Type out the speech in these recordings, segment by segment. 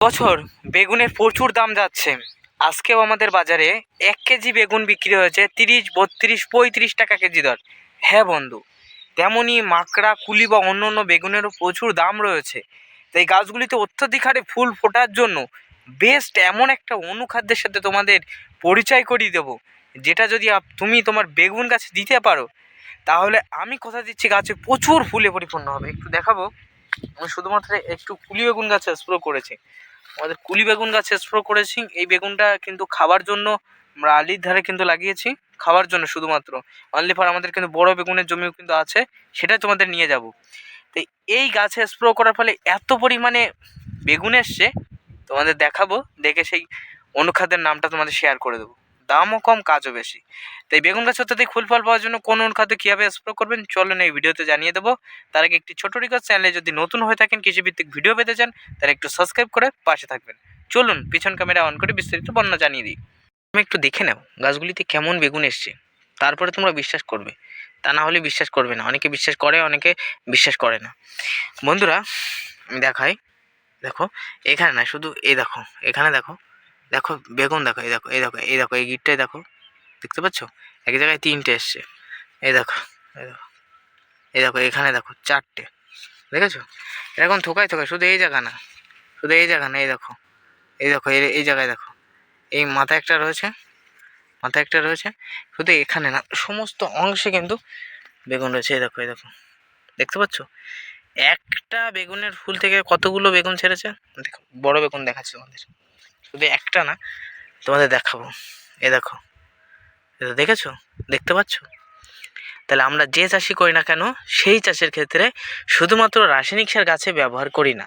বছর বেগুনের প্রচুর দাম যাচ্ছে। আজকেও আমাদের বাজারে এক কেজি বেগুন বিক্রি হয়েছে তিরিশ, বত্রিশ, পঁয়ত্রিশ টাকা কেজি দর। হ্যাঁ বন্ধু তেমনই মাকড়া, কুলি বা অন্য অন্য বেগুনেরও প্রচুর দাম রয়েছে। তাই গাছগুলিতে অত্যধিক হারে ফুল ফোটার জন্য বেস্ট এমন একটা অনুখাদ্যের সাথে তোমাদের পরিচয় করিয়ে দেবো। যেটা যদি তুমি তোমার বেগুন গাছে দিতে পারো, তাহলে আমি কথা দিচ্ছি গাছে প্রচুর ফুলে পরিপূর্ণ হবে। একটু দেখাবো। আমি শুধুমাত্র একটু কুলি বেগুন গাছে স্প্রো করেছি। আমাদের কুলি বেগুন গাছ স্প্রো করেছি। এই বেগুনটা কিন্তু খাবার জন্য আমরা আলির ধারে কিন্তু লাগিয়েছি। খাওয়ার জন্য শুধুমাত্র। অনলি ফর আমাদের কিন্তু বড় বেগুনের জমিও কিন্তু আছে, সেটাই তোমাদের নিয়ে যাব। তো এই গাছে স্প্রো করার ফলে এত পরিমাণে বেগুন এসছে, তোমাদের দেখাবো, দেখে সেই অনুখাদ্যের নামটা তোমাদের শেয়ার করে দেবো। দামও কম, কাজও বেশি। তাই বেগুন গাছ অত্যাধিক ফুল ফল পাওয়ার জন্য কোন অনুখাদ্য কীভাবে স্প্রে করবেন, চলুন এই ভিডিওতে জানিয়ে দেবো। তার আগে একটি ছোট রিকোয়েস্ট চ্যানেলে যদি নতুন হয়ে থাকেন, কৃষিভিত্তিক ভিডিও পেতে চান, তাহলে একটু সাবস্ক্রাইব করে পাশে থাকবেন। চলুন, পিছন ক্যামেরা অন করে বিস্তারিত বর্ণনা জানিয়ে দিই। তুমি একটু দেখে নাও, গাছগুলিতে কেমন বেগুন এসছে। তারপরে তোমরা বিশ্বাস করবে। তা না হলে বিশ্বাস করবে না। অনেকে বিশ্বাস করে, অনেকে বিশ্বাস করে না। বন্ধুরা দেখাই। দেখো, এখানে না, শুধু এই দেখো, এখানে দেখো দেখো বেগুন দেখো এই দেখো এই দেখো এই দেখো এই গিটটাই দেখো দেখতে পাচ্ছ এক জায়গায় তিনটে এসছে এই দেখো এই দেখো এই দেখো এখানে দেখো চারটে দেখেছ এরকম থোকায় থোকায় শুধু এই জায়গা না শুধু এই জায়গা না এই দেখো এই দেখো এই এই জায়গায় দেখো এই মাথা একটা রয়েছে মাথা একটা রয়েছে শুধু এখানে না সমস্ত অংশে কিন্তু বেগুন রয়েছে এই দেখো এই দেখো দেখতে পাচ্ছ একটা বেগুনের ফুল থেকে কতগুলো বেগুন ছেড়েছে দেখো বড় বেগুন দেখাচ্ছি তোমাদের শুধু একটা না, তোমাদের দেখাবো। এ দেখো এটা দেখেছ? দেখতে পাচ্ছ? তাহলে আমরা যে চাষই করি না কেন, সেই চাষের ক্ষেত্রে শুধুমাত্র রাসায়নিক সার গাছে ব্যবহার করি না।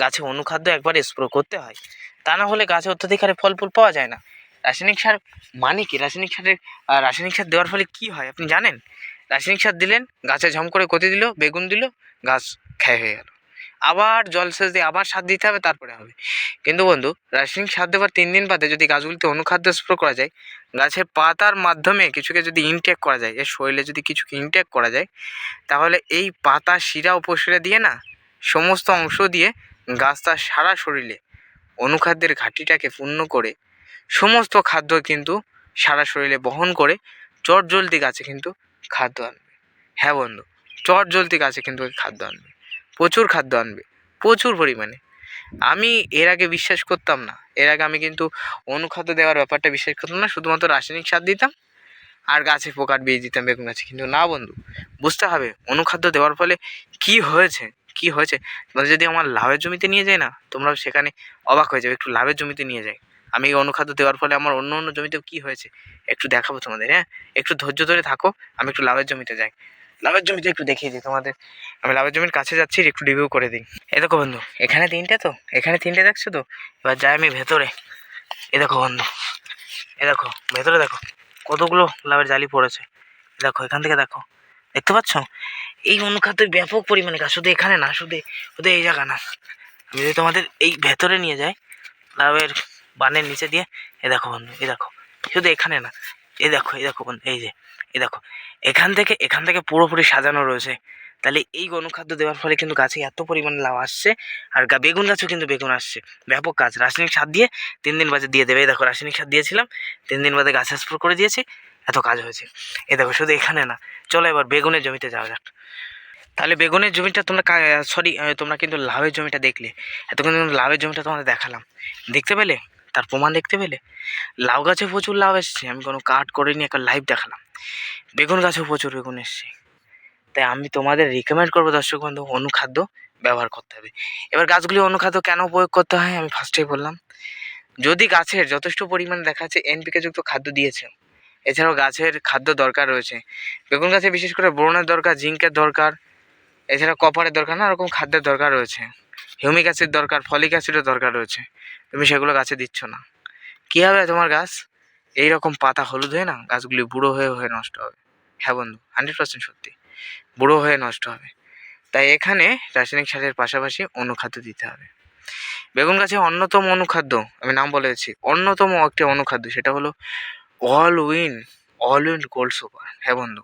গাছে অনুখাদ্য একবার স্প্রো করতে হয়। তা না হলে গাছে অত্যাধিক হারে ফল ফুল পাওয়া যায় না। রাসায়নিক সার মানে কি? রাসায়নিক সারের রাসায়নিক সার দেওয়ার ফলে কি হয় আপনি জানেন? রাসায়নিক সার দিলেন, গাছে ঝম করে কতি দিল, বেগুন দিল, গাছ ক্ষয় হয়ে গেল। আবার জলসেচ দিয়ে আবার সার দিতে হবে, তারপরে হবে। কিন্তু বন্ধু, রাসায়নিক সার দেওয়ার তিন দিন বাদে যদি গাছগুলিতে অনুখাদ্য স্প্রে করা যায়, গাছের পাতার মাধ্যমে কিছুকে যদি ইনটেক করা যায়, এর শরীরে যদি কিছুকে ইনটেক করা যায়, তাহলে এই পাতা শিরা উপশিরা দিয়ে না, সমস্ত অংশ দিয়ে গাছ তার সারা শরীরে অনুখাদ্যের ঘাটতিটাকে পূর্ণ করে, সমস্ত খাদ্য কিন্তু সারা শরীরে বহন করে চট জলদি গাছে কিন্তু খাদ্য আনবে। হ্যাঁ বন্ধু চট জলদি গাছে কিন্তু খাদ্য আনবে। প্রচুর খাদ্য আনবে, প্রচুর পরিমাণে। আমি এর আগে বিশ্বাস করতাম না। এর আগে আমি কিন্তু অনুখাদ্য দেওয়ার ব্যাপারটা বিশ্বাস করতাম না, শুধুমাত্র রাসায়নিক সার দিতাম আর গাছে পোকার বীজ দিতাম, বেগুন গাছে। কিন্তু না বন্ধু, বুঝতে হবে অনুখাদ্য দেওয়ার ফলে কি হয়েছে কি হয়েছে? তোমরা যদি আমার লাভের জমিতে নিয়ে যায় না, তোমরাও সেখানে অবাক হয়ে যাবে, একটু লাভের জমিতে নিয়ে যাই আমি এই অনুখাদ্য দেওয়ার ফলে আমার অন্য অন্য জমিতেও কী হয়েছে, একটু দেখাবো তোমাদের হ্যাঁ? একটু ধৈর্য ধরে থাকো, আমি একটু লাভের জমিতে যাই। লাভের জমিতে একটু দেখিয়ে দিই, তোমাদের। আমি লাভের জমির কাছে যাচ্ছি, একটু রিভিউ করে দিই। এ দেখো বন্ধু, এখানে তিনটে তো? এখানে তিনটে দেখছ তো? এবার যাই আমি ভেতরে। এ দেখো বন্ধু এ দেখো, ভেতরে দেখো, কতগুলো লাভের জালি পড়েছে। দেখো, এখান থেকে দেখো। দেখতে পাচ্ছ? এই অনুখাদ্যের ব্যাপক পরিমাণে গাছ শুধু এখানে না, শুধু শুধু এই জায়গা না। আমি যদি তোমাদের এই ভেতরে নিয়ে যাই, লাভের বানের নিচে দিয়ে এ দেখো বন্ধু এ দেখো, শুধু এখানে না। এ দেখো, এই দেখো এই যে, এই দেখো। এখান থেকে এখান থেকে পুরোপুরি সাজানো রয়েছে। তাহলে এই অনুখাদ্য দেওয়ার ফলে কিন্তু গাছে এত পরিমাণে লাভ আসছে, আর বেগুন গাছও কিন্তু বেগুন আসছে। ব্যাপক কাজ রাসায়নিক সার দিয়ে তিন দিন বাদে দিয়ে দেবে। দেখো, রাসায়নিক সার দিয়েছিলাম, তিন দিন বাদে গাছে স্প্রে করে দিয়েছি, এত কাজ হয়েছে। এ দেখো, শুধু এখানে না, চলো এবার বেগুনের জমিতে যাওয়া যাক। তাহলে বেগুনের জমিটা তোমরা সরি তোমরা কিন্তু লাভের জমিটা দেখলে। এতক্ষণ লাভের জমিটা তোমাদের দেখালাম। দেখতে পেলে? তার প্রমাণ দেখতে পেলে? লাউ গাছে প্রচুর লাউ এসছে, আমি কোনো কাট করিনি, একটা লাইভ দেখালাম। বেগুন গাছেও প্রচুর বেগুন এসছে। তাই আমি তোমাদের রিকমেন্ড করব দর্শক বন্ধু অনুখাদ্য ব্যবহার করতে হবে। এবার গাছগুলি অনুখাদ্য কেন প্রয়োগ করতে হয়, আমি ফার্স্টেই বললাম। যদি গাছের যথেষ্ট পরিমাণে দেখা যাচ্ছে এনপিকে যুক্ত খাদ্য দিয়েছে, এছাড়াও গাছের খাদ্য দরকার রয়েছে। বেগুন গাছে বিশেষ করে বোরনের দরকার, জিঙ্কের দরকার, এছাড়া কপারের দরকার না এরকম খাদ্যের দরকার রয়েছে। হিউমিক অ্যাসিড দরকার, ফলিক অ্যাসিডের দরকার রয়েছে। তুমি সেগুলো গাছে দিচ্ছ না। কী হবে তোমার গাছ? এই রকম পাতা হলুদ হয়ে না গাছগুলি বুড়ো হয়ে হয়ে নষ্ট হবে। হ্যাঁ বন্ধু, হান্ড্রেড পার্সেন্ট সত্যি। বুড়ো হয়ে নষ্ট হবে। তাই এখানে রাসায়নিক সারের পাশাপাশি অনুখাদ্য দিতে হবে। বেগুন গাছে অন্যতম অনুখাদ্য, আমি নাম বলেছি অন্যতম একটি অনুখাদ্য সেটা হলো All Win All Win Gold Super হ্যাঁ বন্ধু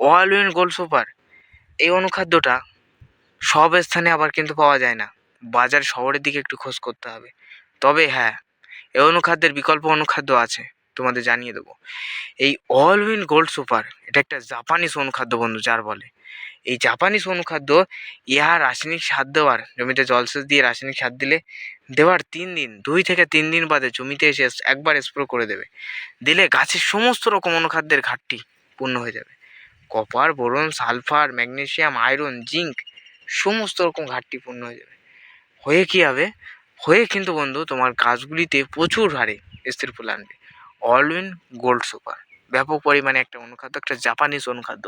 অল উইন গোল্ড সুপার এই অনুখাদ্যটা সব স্থানে আবার কিন্তু পাওয়া যায় না। বাজার শহরের দিকে একটু খোঁজ করতে হবে। তবে হ্যাঁ এ অনুখাদ্যের বিকল্প অনুখাদ্য আছে, তোমাদের জানিয়ে দেবো। এই অল উইন গোল্ড সুপার এটা একটা জাপানিস অনুখাদ্য বন্ধু, যার বলে। এই জাপানিস অনুখাদ্য ইহা রাসায়নিক সার দেওয়ার, জমিতে জলসেচ দিয়ে রাসায়নিক সার দিলে দেওয়ার তিন দিন, দুই থেকে তিন দিন বাদে জমিতে এসে একবার স্প্রে করে দেবে। দিলে গাছের সমস্ত রকম অনুখাদ্যের ঘাটতি পূর্ণ হয়ে যাবে। Copper boron sulphur magnesium iron zinc সমস্ত রকম ঘাটতি পূর্ণ হয়ে যাবে। হয়ে কী হবে? হয়ে কিন্তু বন্ধু তোমার গাছগুলিতে প্রচুর হারে স্থির ফুল আনবে। অল উইন গোল্ড সুপার ব্যাপক পরিমাণে একটা অনুখাদ্য, একটা জাপানিজ অনুখাদ্য।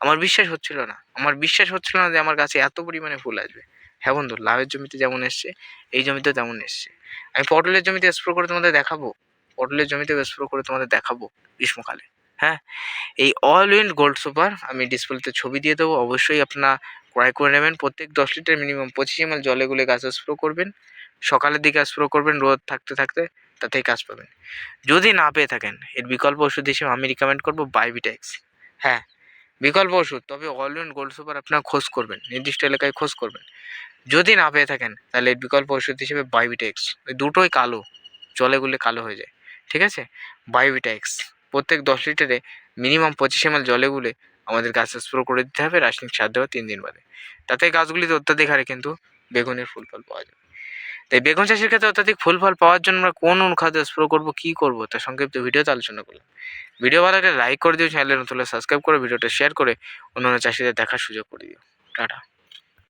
আমার বিশ্বাস হচ্ছিল না। আমার বিশ্বাস হচ্ছিল না যে আমার গাছে এত পরিমাণে ফুল আসবে। হ্যাঁ বন্ধু লাভের জমিতে যেমন এসছে, এই জমিতেও তেমন এসছে। আমি পটলের জমিতে স্প্রো করে তোমাদের দেখাবো। পটলের জমিতে স্প্রো করে তোমাদের দেখাবো গ্রীষ্মকালে। হ্যাঁ? এই অল উইন্ড গোল্ড সুপার আমি ডিসপ্লেতে ছবি দিয়ে দেবো। অবশ্যই আপনারা ক্রয় করে নেবেন। প্রত্যেক দশ লিটার মিনিমাম পঁচিশ এম এল জলে গুলে গাছে স্প্রো করবেন। সকালের দিকে স্প্রে করবেন, রোদ থাকতে থাকতে তাতেই কাজ পাবেন। যদি না পেয়ে থাকেন, এর বিকল্প ওষুধ হিসেবে আমি রিকমেন্ড করব বাইবিটেক্স হ্যাঁ বিকল্প ওষুধ, তবে অল উইন গোল্ড সুপার আপনার খোঁজ করবেন, নির্দিষ্ট এলাকায় খোঁজ করবেন। যদি না পেয়ে থাকেন, তাহলে এর বিকল্প ওষুধ হিসেবে বাইবিটেক্স ওই দুটোই কালো, জলে গুলে কালো হয়ে যায়। ঠিক আছে? বায়োভিটাক্স প্রত্যেক দশ লিটারে মিনিমাম পঁচিশ এম জলে গুলে আমাদের গাছে স্প্রো করে দিতে হবে, রাসায়নিক সার দেওয়া তিন দিন বাদে। তাতে গাছগুলিতে অত্যাধিক হারে কিন্তু বেগুনের ফুল ফল পাওয়া যাবে। তাই বেগুন চাষের ক্ষেত্রে অত্যাধিক ফুল ফল পাওয়ার জন্য আমরা কোন অনুখাদ্য স্প্রো করব, কি করব, তার সংক্ষিপ্ত ভিডিওতে আলোচনা করলাম। ভিডিও ভালো লাগলে লাইক করে দিও চ্যানেলে নতুন সাবস্ক্রাইব করে ভিডিওটা শেয়ার করে অন্যান্য চাষিদের দেখার সুযোগ করে দিও। টাটা।